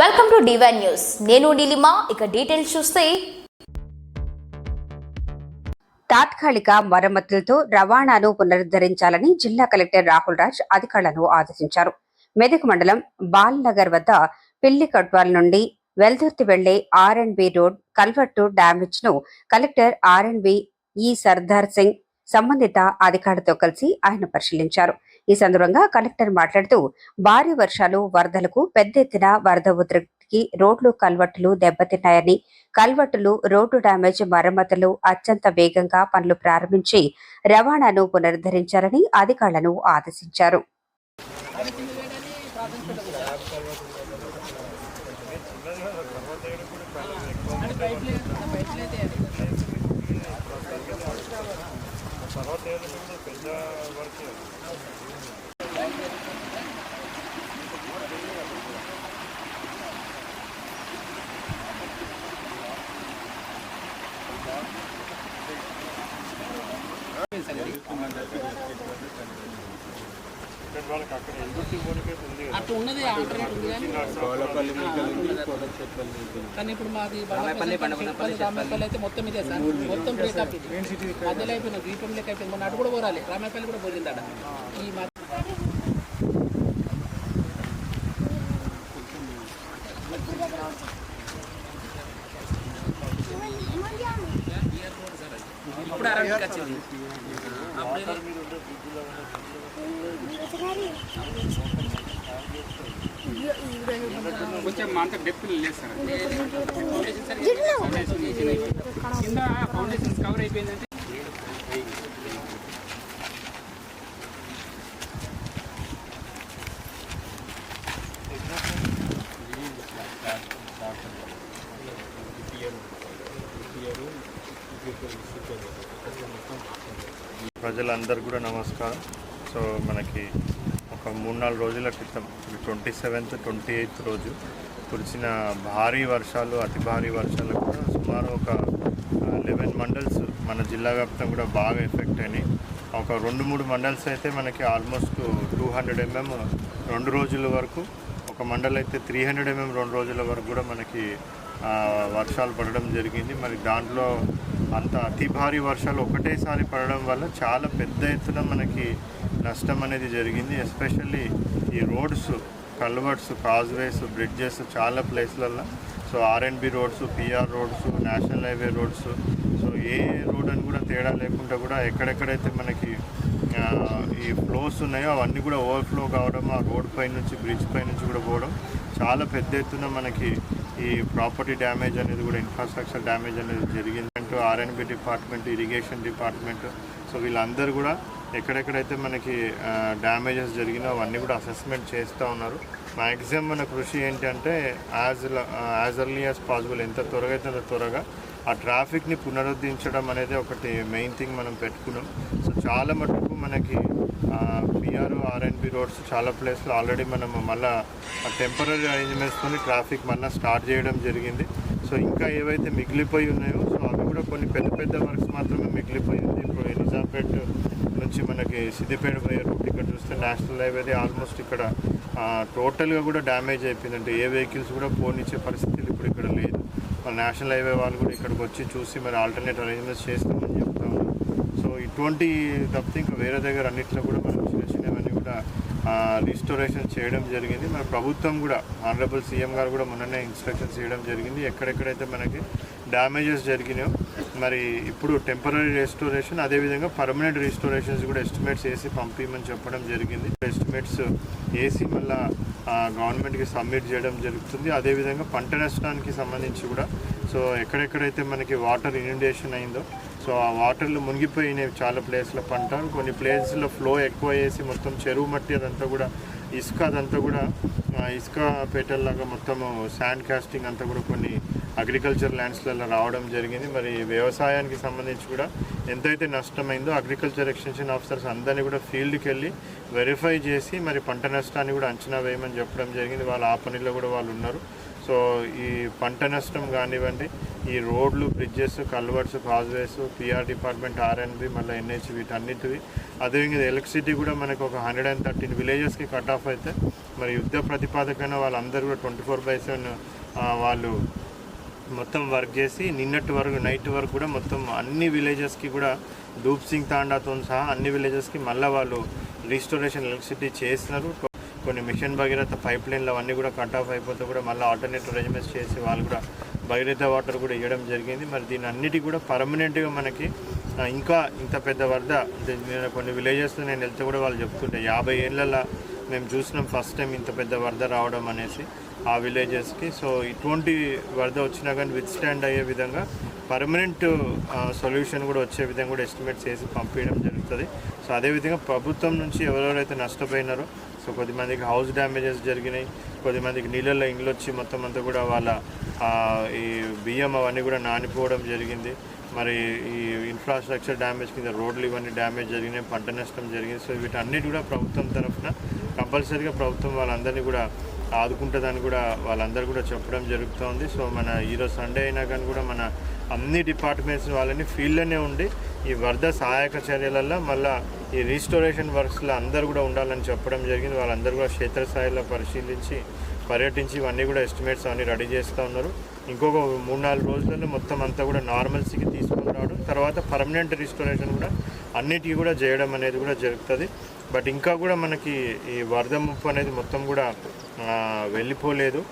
Welcome to divine news నేను నీలిమా ఇక details చూస్తే. తాత్కాలిక మరమ్మతులతో రవాణాను పునరుద్ధరించాలని జిల్లా కలెక్టర్ రాహుల్ రాజ్ అధికారులను ఆదేశించారు. మెదక్ మండలం బాల్ నగర్ వద్ద పిల్లి కట్వాల్ నుండి వెల్దుర్తి వెళ్ళే R and B road culvert డ్యామేజ్ను collector R and B ఈ సర్దార్ సింగ్ సంబంధిత అధికారులతో కలిసి ఆయన పరిశీలించారు. ఈ సందర్భంగా కలెక్టర్ మాట్లాడుతూ భారీ వర్షాలు వరదలకు పెద్ద ఎత్తున వరద ఉధృతికి రోడ్లు కల్వర్టులు దెబ్బతిన్నాయని కల్వట్టులు రోడ్డు డ్యామేజ్ మరమ్మతులు అత్యంత వేగంగా పనులు ప్రారంభించి రవాణాను పునరుద్ధరించాలని అధికారులను ఆదేశించారు. అట్లా ఉన్నది ఆల్టర్నేట్ ఉంది కానీ కానీ ఇప్పుడు మాది బాలపల్లి రామపల్లి అయితే మొత్తం ఇదే సార్. మొత్తం బ్రేకప్ మధ్యలో లెక్క అయిపోయింది. మొన్న అటు కూడా పోరాలి. రామపల్లి కూడా పోయింది అక్కడ ఈ ఇప్పుడు అరవైకి వచ్చింది అంత డెప్త్ లేదు సార్. కింద కవర్ అయిపోయిందంటే ప్రజలందరూ కూడా నమస్కారం. సో మనకి ఒక మూడు నాలుగు రోజుల క్రితం ట్వంటీ సెవెంత్ ట్వంటీ ఎయిత్ రోజు కురిసిన భారీ వర్షాలు అతి భారీ వర్షాలు కూడా సుమారు ఒక లెవెన్ మండల్స్ మన జిల్లా వ్యాప్తం కూడా బాగా ఎఫెక్ట్ అయినాయి. ఒక రెండు మూడు మండల్స్ అయితే మనకి ఆల్మోస్ట్ టూ హండ్రెడ్ ఎంఎం రెండు రోజుల వరకు ఒక మండల్ అయితే త్రీ హండ్రెడ్ ఎంఎం రెండు రోజుల వరకు కూడా మనకి వర్షాలు పడడం జరిగింది. మరి దాంట్లో అంత అతి భారీ వర్షాలు ఒకటేసారి పడడం వల్ల చాలా పెద్ద ఎత్తున మనకి నష్టం అనేది జరిగింది. ఎస్పెషల్లీ ఈ రోడ్స్ కల్వర్ట్స్ కాజ్వేస్ బ్రిడ్జెస్ చాలా ప్లేస్లలో so R and B roads PR roads national highway roads. So A road అని కూడా తేడా లేకుండా కూడా ఎక్కడెక్కడైతే మనకి ఈ ఫ్లోస్ ఉన్నాయో అవన్నీ కూడా ఓవర్ఫ్లో కావడం ఆ రోడ్ పై నుంచి బ్రిడ్జ్ పై నుంచి కూడా పోవడం చాలా పెద్ద ఎత్తున మనకి ఈ ప్రాపర్టీ డ్యామేజ్ అనేది కూడా ఇన్ఫ్రాస్ట్రక్చర్ డ్యామేజ్ అనేది జరిగింది అంటూ R and B department irrigation department. So వీళ్ళందరూ కూడా ఎక్కడెక్కడైతే మనకి డ్యామేజెస్ జరిగినా అవన్నీ కూడా అసెస్మెంట్ చేస్తూ ఉన్నారు. మ్యాక్సిమం మన కృషి ఏంటంటే as as early as possible ఎంత త్వరగా అయితే అంత త్వరగా ఆ ట్రాఫిక్ని పునరుద్ధరించడం అనేది ఒకటి మెయిన్ థింగ్ మనం పెట్టుకున్నాం. సో చాలా మటుకు మనకి పిఆర్ ఆర్ఎన్బి రోడ్స్ చాలా ప్లేస్లో ఆల్రెడీ మనం మళ్ళీ టెంపరీ అరేంజ్మెంట్స్తో ట్రాఫిక్ మళ్ళీ స్టార్ట్ చేయడం జరిగింది. సో ఇంకా ఏవైతే మిగిలిపోయి ఉన్నాయో సో కొన్ని పెద్ద పెద్ద వర్క్స్ మాత్రమే మిగిలిపోయింది. ఇప్పుడు నిజాంపేట్ నుంచి మనకి సిద్దిపేట పోయే రూట్ ఇక్కడ చూస్తే నేషనల్ హైవేది ఆల్మోస్ట్ ఇక్కడ టోటల్గా కూడా డ్యామేజ్ అయిపోయింది అంటే ఏ వెహికల్స్ కూడా పోనిచ్చే పరిస్థితులు ఇప్పుడు ఇక్కడ లేదు. మన నేషనల్ హైవే వాళ్ళు కూడా ఇక్కడికి వచ్చి చూసి మరి ఆల్టర్నేట్ అరేంజ్మెంట్స్ చేస్తామని చెప్తా ఉన్నారు. సో ఇటువంటి తప్పితే ఇంకా వేరే దగ్గర అన్నింటిలో కూడా మనం చిన్న చిన్నవన్నీ కూడా రిస్టోరేషన్ చేయడం జరిగింది. మన ప్రభుత్వం కూడా ఆనరబుల్ సీఎం గారు కూడా మొన్ననే ఇన్స్ట్రక్షన్స్ చేయడం జరిగింది. ఎక్కడెక్కడైతే మనకి డ్యామేజెస్ జరిగినాయో మరి ఇప్పుడు టెంపరీ రెస్టోరేషన్ అదేవిధంగా పర్మనెంట్ రిస్టోరేషన్స్ కూడా ఎస్టిమేట్స్ వేసి పంపించమని చెప్పడం జరిగింది. ఎస్టిమేట్స్ వేసి మళ్ళా గవర్నమెంట్కి సబ్మిట్ చేయడం జరుగుతుంది. అదేవిధంగా పంట నష్టానికి సంబంధించి కూడా సో ఎక్కడెక్కడైతే మనకి వాటర్ ఇన్యుండేషన్ అయిందో సో ఆ వాటర్లు మునిగిపోయినాయి చాలా ప్లేస్లో పంట. కొన్ని ప్లేస్లో ఫ్లో ఎక్కువ వేసి మొత్తం చెరువు మట్టి అదంతా కూడా ఇసుక అదంతా కూడా ఇసుక పేటల్లాగా మొత్తము శాండ్ కాస్టింగ్ అంతా కూడా కొన్ని అగ్రికల్చర్ ల్యాండ్స్లలో రావడం జరిగింది. మరి వ్యవసాయానికి సంబంధించి కూడా ఎంతైతే నష్టమైందో అగ్రికల్చర్ ఎక్స్టెన్షన్ ఆఫీసర్స్ అందరినీ కూడా ఫీల్డ్కి వెళ్ళి వెరిఫై చేసి మరి పంట నష్టాన్ని కూడా అంచనా వేయమని చెప్పడం జరిగింది. వాళ్ళ ఆ పనిలో కూడా వాళ్ళు ఉన్నారు. సో ఈ పంట నష్టం కానివ్వండి ఈ రోడ్లు bridges culverts causeways PR department R and B మళ్ళీ ఎన్హెచ్ వీటన్నిటివి. అదేవిధంగా ఎలక్ట్రిసిటీ కూడా మనకు ఒక హండ్రెడ్ అండ్ థర్టీన్ విలేజెస్కి కట్ ఆఫ్ అయితే మరి యుద్ధ ప్రతిపాదకమైన వాళ్ళందరూ కూడా ట్వంటీ ఫోర్ బై సెవెన్ వాళ్ళు మొత్తం వర్క్ చేసి నిన్నటి వరకు నైట్ వరకు కూడా మొత్తం అన్ని విలేజెస్కి కూడా డూప్ సింగ్ తాండాతో సహా అన్ని విలేజెస్కి మళ్ళీ వాళ్ళు రీస్టోరేషన్ ఎలక్ట్రిసిటీ చేస్తున్నారు. కొన్ని మిషన్ భగీరథ పైప్ లైన్లు అవన్నీ కూడా కట్ ఆఫ్ అయిపోతే కూడా మళ్ళీ ఆల్టర్నేట్ అరేంజ్మెంట్స్ చేసి వాళ్ళు కూడా భగీరథ వాటర్ కూడా ఇవ్వడం జరిగింది. మరి దీని అన్నిటి కూడా పర్మనెంట్గా మనకి ఇంకా ఇంత పెద్ద వరద నేను కొన్ని విలేజెస్లో నేను వెళ్తే కూడా వాళ్ళు చెప్తుంటే యాభై ఏళ్ళ మేము చూసినాం ఫస్ట్ టైం ఇంత పెద్ద వరద రావడం అనేసి. ఆ విలేజెస్కి సో ఇటువంటి వరద వచ్చినా కానీ విత్ స్టాండ్ అయ్యే విధంగా పర్మనెంట్ సొల్యూషన్ కూడా వచ్చే విధంగా కూడా ఎస్టిమేట్ చేసి పంపించడం జరుగుతుంది. సో అదేవిధంగా ప్రభుత్వం నుంచి ఎవరెవరైతే నష్టపోయినారో సో కొద్దిమందికి హౌస్ డ్యామేజెస్ జరిగినాయి. కొద్దిమందికి నీళ్ళల్లో ఇండ్లు వచ్చి మొత్తం అంతా కూడా వాళ్ళ ఈ బియ్యం అవన్నీ కూడా నానిపోవడం జరిగింది. మరి ఈ ఇన్ఫ్రాస్ట్రక్చర్ డ్యామేజ్ కింద రోడ్లు ఇవన్నీ డ్యామేజ్ జరిగినాయి పంట నష్టం జరిగింది. సో వీటన్నిటి కూడా ప్రభుత్వం తరఫున కంపల్సరీగా ప్రభుత్వం వాళ్ళందరినీ కూడా ఆదుకుంటుందని కూడా వాళ్ళందరూ కూడా చెప్పడం జరుగుతోంది. సో మన ఈరోజు సండే అయినా కానీ కూడా మన అన్ని డిపార్ట్మెంట్స్ వాళ్ళని ఫీల్డ్లోనే ఉండి ఈ వరద సహాయక చర్యలలో మళ్ళీ ఈ రీస్టోరేషన్ వర్క్స్లో అందరూ కూడా ఉండాలని చెప్పడం జరిగింది. వాళ్ళందరూ కూడా క్షేత్రస్థాయిలో పరిశీలించి పర్యటించి ఇవన్నీ కూడా ఎస్టిమేట్స్ అన్నీ రెడీ చేస్తూ ఉన్నారు. ఇంకొక మూడు నాలుగు రోజులలో మొత్తం అంతా కూడా నార్మల్సీకి తీసుకొని రావడం తర్వాత పర్మనెంట్ రిస్టోరేషన్ కూడా అన్నిటికీ కూడా చేయడం అనేది కూడా జరుగుతుంది. బట్ ఇంకా కూడా మనకి ఈ వరద ముప్పు అనేది మొత్తం కూడా వెళ్ళిపోలేదు.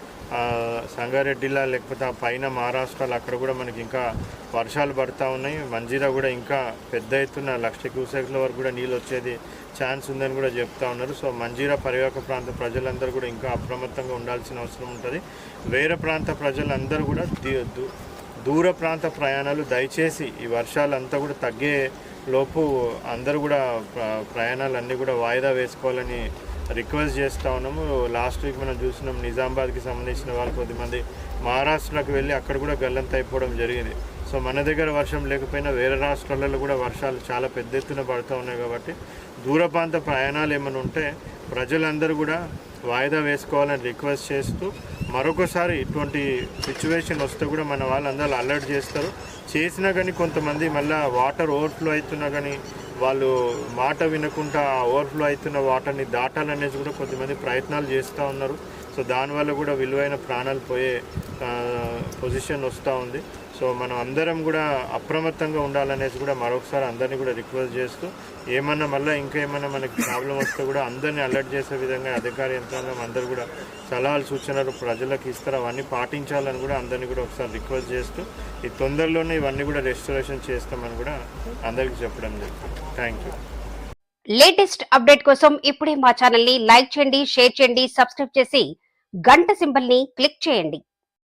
సంగారెడ్డిలా లేకపోతే ఆ పైన మహారాష్ట్రలో అక్కడ కూడా మనకి ఇంకా వర్షాలు పడతా ఉన్నాయి. మంజీరా కూడా ఇంకా పెద్ద ఎత్తున లక్ష క్యూసెక్ల వరకు కూడా నీళ్ళు వచ్చేది ఛాన్స్ ఉందని కూడా చెప్తా ఉన్నారు. సో మంజీరా పరివాహక ప్రాంత ప్రజలందరూ కూడా ఇంకా అప్రమత్తంగా ఉండాల్సిన అవసరం ఉంటుంది. వేరే ప్రాంత ప్రజలందరూ కూడా దూర ప్రాంత ప్రయాణాలు దయచేసి ఈ వర్షాలు అంతా కూడా తగ్గే లోపు అందరూ కూడా ప్ర- ప్రయాణాలన్నీ కూడా వాయిదా వేసుకోవాలని రిక్వెస్ట్ చేస్తూ ఉన్నాము. లాస్ట్ వీక్ మనం చూసినాం నిజామాబాద్కి సంబంధించిన వాళ్ళు కొద్దిమంది మహారాష్ట్రలోకి వెళ్ళి అక్కడ కూడా గల్లంత అయిపోవడం జరిగింది. సో మన దగ్గర వర్షం లేకపోయినా వేరే రాష్ట్రాలలో కూడా వర్షాలు చాలా పెద్ద ఎత్తున పడుతూ ఉన్నాయి కాబట్టి దూరప్రాంత ప్రయాణాలు ఏమైనా ఉంటే ప్రజలందరూ కూడా వాయిదా వేసుకోవాలని రిక్వెస్ట్ చేస్తూ మరొకసారి ఇటువంటి సిచ్యువేషన్ వస్తే కూడా మన వాళ్ళందరూ అలర్ట్ చేస్తారు. చేసినా కానీ కొంతమంది మళ్ళీ వాటర్ ఓవర్ఫ్లో అవుతున్నా కానీ వాళ్ళు మాట వినకుండా ఓవర్ఫ్లో అవుతున్న వాటర్ని దాటాలనేసి కూడా కొంతమంది ప్రయత్నాలు చేస్తూ ఉన్నారు. సో దానివల్ల కూడా విలువైన ప్రాణాలు పోయే పొజిషన్ వస్తూ ఉంది. సో మనం అందరం కూడా అప్రమత్తంగా ఉండాలనేసి కూడా మరొకసారి అందరినీ కూడా రిక్వెస్ట్ చేస్తూ ఏమన్నా మళ్ళీ ఇంకా ఏమన్నా మనకి ప్రాబ్లం వస్తే కూడా అందరినీ అలర్ట్ చేసే విధంగా అధికార యంత్రాంగం అందరూ కూడా సలహాలు సూచనలు ప్రజలకు ఇస్తారు. అవన్నీ పాటించాలని కూడా అందరినీ కూడా ఒకసారి రిక్వెస్ట్ చేస్తూ ఈ తొందరలోనే ఇవన్నీ కూడా రెస్టరేషన్ చేస్తామని కూడా అందరికీ చెప్పడం జరుగుతుంది థ్యాంక్ యూ లేటెస్ట్ అప్డేట్ కోసం ఇప్పుడే మా ఛానల్ని లైక్ చేయండి షేర్ చేయండి సబ్స్క్రైబ్ చేసి గంట సింబల్ని క్లిక్ చేయండి.